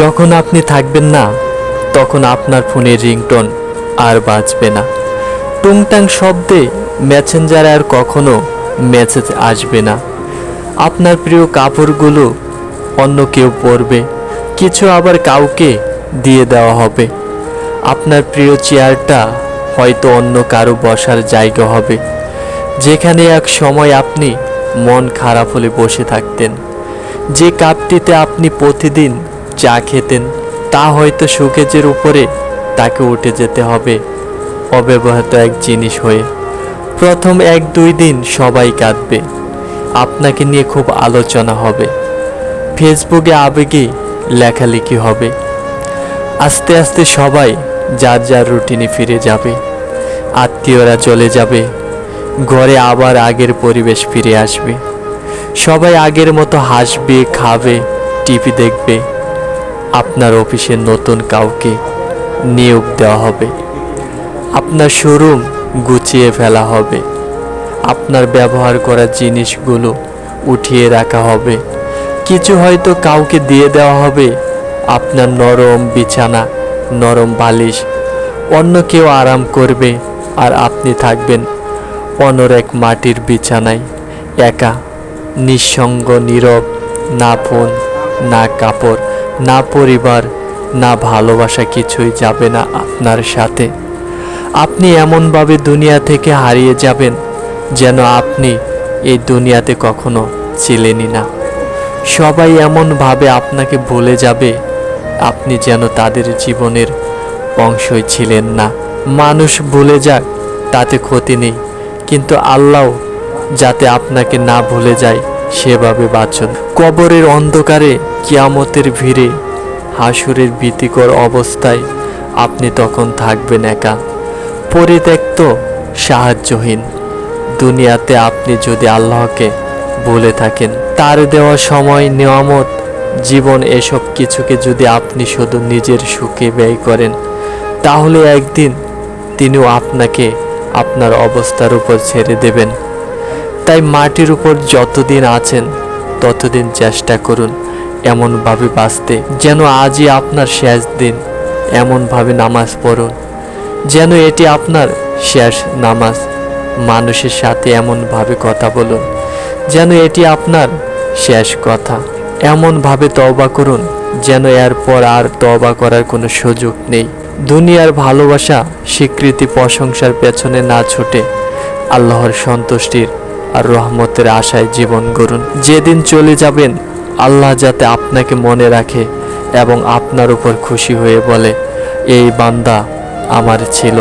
যখন আপনি থাকবেন না, তখন আপনার ফোনের রিংটোন আর বাজবে না। টুংটাং শব্দে মেসেঞ্জারে আর কখনো মেসেজ আসবে না। আপনার প্রিয় কাপড়গুলো অন্য কেউ পরবে, কিছু আবার কাউকে দিয়ে দেওয়া হবে। আপনার প্রিয় চেয়ারটা হয়তো অন্য কারও বসার জায়গা হবে, যেখানে এক সময় আপনি মন খারাপ হলে বসে থাকতেন। যে কাপটিতে আপনি প্রতিদিন চা খেতেন, তা হয়তো সুকেজের উপরে তাকে উঠে যেতে হবে, অব্যবহৃত এক জিনিস হয়ে। প্রথম এক দুই দিন সবাই কাঁদবে, আপনাকে নিয়ে খুব আলোচনা হবে, ফেসবুকে আবেগে লেখালেখি হবে। আস্তে আস্তে সবাই যার যার রুটিনে ফিরে যাবে, আত্মীয়রা চলে যাবে, ঘরে আবার আগের পরিবেশ ফিরে আসবে। সবাই আগের মতো হাসবে, খাবে, টিভি দেখবে। আপনার অফিসে নতুন কাউকে নিয়োগ দেওয়া হবে। আপনার শোরুম গুছিয়ে ফেলা হবে। আপনার ব্যবহার করা জিনিসগুলো উঠিয়ে রাখা হবে। কিছু হয়তো কাউকে দিয়ে দেওয়া হবে। আপনার নরম বিছানা, নরম বালিশ, অন্য কেউ আরাম করবে আর আপনি থাকবেন অনর এক মাটির বিছানায়, একা, নিঃসঙ্গ, নীরব না ফোন না কাপড় না পরিবার, না ভালোবাসা কিছুই যাবে না আপনার সাথে। আপনি এমনভাবে দুনিয়া থেকে হারিয়ে যাবেন যেন আপনি এই দুনিয়াতে কখনো ছিলেনই না। সবাই এমনভাবে আপনাকে ভুলে যাবে, আপনি যেন তাদের জীবনের অংশই ছিলেন না। মানুষ ভুলে যাক তাতে ক্ষতি নেই, কিন্তু আল্লাহ যাতে আপনাকে না ভুলে যায় সেভাবে বাঁচুন। কবরের অন্ধকারে কিয়ামতের ভিড়ে, হাসুরের ভীতিকর অবস্থায় আপনি তখন থাকবেন একা। পরিত্যক্ত, সাহায্যহীন। দুনিয়াতে আপনি যদি আল্লাহকে বলে থাকেন, তার দেওয়া সময়, নিয়ামত, জীবন এসব কিছুকে যদি আপনি শুধু নিজের সুখে ব্যয় করেন, তাহলে একদিন তিনিও আপনাকে আপনার অবস্থার উপর ছেড়ে দেবেন। তাই মাটির উপর যতদিন আছেন, ততদিন চেষ্টা করুন এমনভাবে বাঁচতে, যেন আজই আপনার শেষ দিন এমনভাবে নামাজ পড়ুন, যেন এটি আপনার শেষ নামাজ। মানুষের সাথে এমনভাবে কথা বলুন, যেন এটি আপনার শেষ কথা। এমনভাবে তওবা করুন, যেন এরপর আর তওবা করার কোনো সুযোগ নেই। দুনিয়ার ভালোবাসা, স্বীকৃতি, প্রশংসার পেছনে না ছুটে আল্লাহর সন্তুষ্টির আর রহমতের আশায় জীবন গড়ুন। যেদিন চলে যাবেন, আল্লাহ যাতে আপনাকে মনে রাখে এবং আপনার উপর খুশি হয়ে বলে, এই বান্দা আমার ছিল।